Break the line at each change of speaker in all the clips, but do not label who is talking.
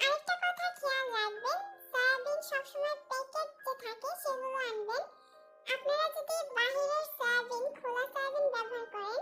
আরেকটা কথা খেয়াল রাখবেন? সয়াবিন সবসময় প্যাকেট যে থাকে সেগুলো আনবেন। আপনারা যদি বাহিরের সয়াবিন খোলা সয়াবিন ব্যবহার করেন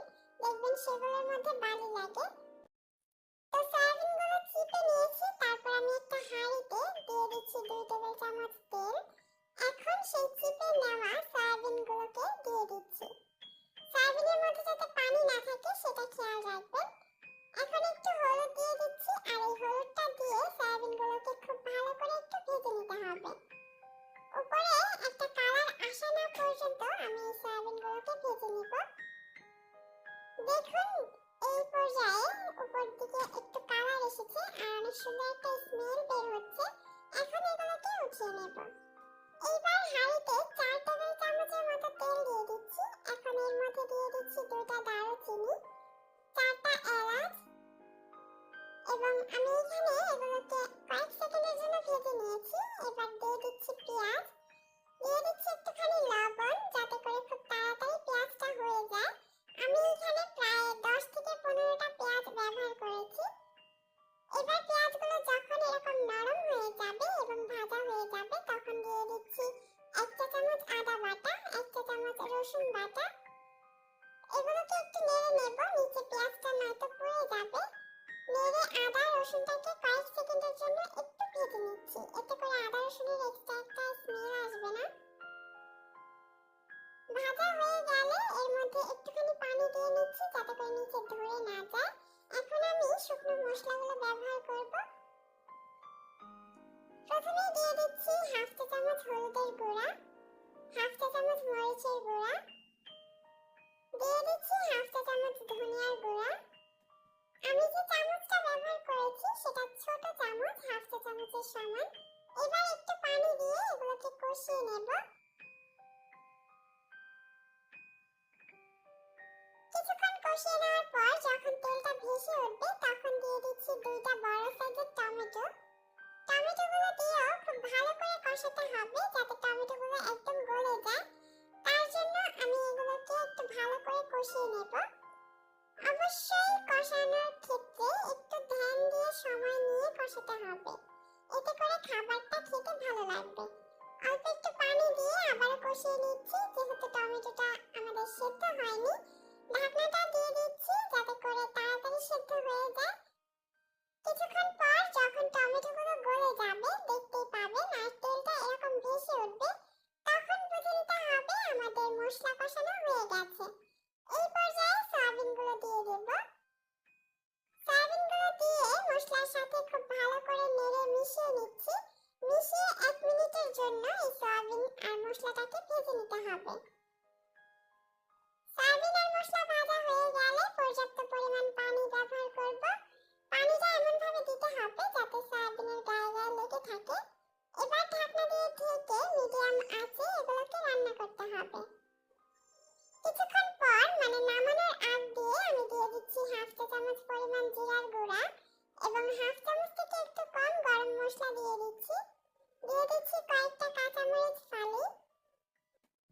দেখুন, এই পর্যায়ে উপর দিকে একটু কালার এসেছে আর অনেক সুন্দর একটা স্মেল বের হচ্ছে। এখন এগুলোকে উঠিয়ে নেব। এইবার হাঁড়িতে চার টেবিল চামচের মতো তেল দিয়ে দিচ্ছি। এখন এর মধ্যে দিয়ে দিচ্ছি দুটা দারুচিনি, চারটা এলাচ এবং আমি এখানে এগুলোকে কয়েক সেকেন্ডের জন্য ভেজে নিয়েছি। এবার দিয়ে দিচ্ছি পেঁয়াজ, দিয়ে দিচ্ছি একটুখানি লবণ একটু নেড়ে নেব, নিচে পেঁয়াজটা নয়তো পুড়ে যাবে। নেড়ে আদা, রসুনটাকে কয়েক সেকেন্ডের জন্য একটু ভেজে নিচ্ছি। এতে করে আদা, রসুনের এক্সট্রা একটা স্মেল এবার একটু পানি দিয়ে এগুলোকে কষিয়ে নেব। কিছুক্ষণ কষিয়ে নেওয়ার পর যখন তেলটা ভেসে উঠবে, তখন দিয়ে দিচ্ছি দুইটা বড় সাইজের টমেটো। টমেটোগুলো দিয়েও খুব ভালো করে কষাতে হবে যাতে একদম গলে যায়। তার জন্য আমি এগুলোকে একটু ভালো করে কষিয়ে নেব। অবশ্যই কষানোর ক্ষেত্রে একটু ধ্যান দিয়ে সময় নিয়ে কষাতে হবে। এতে করে খাবারটা খেতে ভালো লাগবে। অল্প একটু পানি দিয়ে আবারও কষিয়ে নিচ্ছি। যেহেতু টমেটোটা আমাদের সেদ্ধ হয়নি, ঢাকনাটা দিয়ে দিচ্ছি যাতে করে তাড়াতাড়ি সেদ্ধ হয়ে যায়। কিছুক্ষণ পর যখন টমেটোগুলো গলে যাবে, দেখতেই পাবেন আর তেলটা এরকম ভেসে উঠবে, তখন বুঝে নিতে হবে আমাদের মশলা কষানো হয়ে গেছে। সাথে খুব ভালো করে নেড়ে মিশিয়ে নিচ্ছি। মিশিয়ে এক মিনিটের জন্য এই সয়াবিন আর মশলাটাকে ভেজে নিতে হবে। সয়াবিন আর মশলা ভাজা হয়ে গেলে পর্যাপ্ত পরিমাণ পানি ব্যবহার করব। পানিটা এমন ভাবে দিতে হবে যাতে সয়াবিনের গায়ে গায়ে লেগে থাকে। এবার ঢাকনা দিয়ে ঢেকে মিডিয়াম আঁচে এগুলোকে রান্না করতে হবে। কিছুক্ষণ পর মানে নামানোর আগ দিয়ে আমি দিয়ে দিচ্ছি হাফ চা চামচ পরিমাণ জিরার গুঁড়া এবং হাফ চামচ থেকে একটু কম গরম মশলা দিয়ে দিচ্ছি। দিয়ে দিচ্ছি কয়েকটা কাঁচামরিচ ফালি।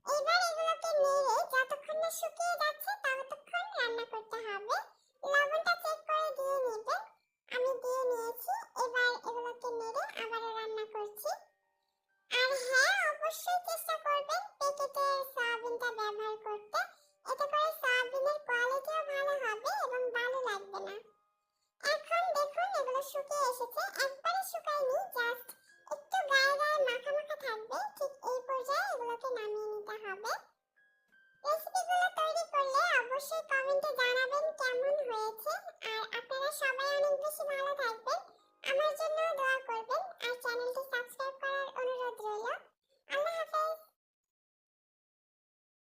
এবার এগুলোকে নেড়ে যতক্ষণ না শুকিয়ে এসেছে, একবারে শুকায়নি জাস্ট একটু গায়ে গায়ে মাখা মাখা থাকবে, ঠিক এই পর্যায়ে এগুলোকে নামিয়ে নিতে হবে। রেসিপিগুলো তৈরি করলে অবশ্যই কমেন্টে জানাবেন কেমন হয়েছে, আর আপনারা সবাই অনেক বেশি ভালো থাকবেন। আমার জন্য দোয়া করবেন, আর চ্যানেলটি সাবস্ক্রাইব করার অনুরোধ রইল। আল্লাহ হাফেজ।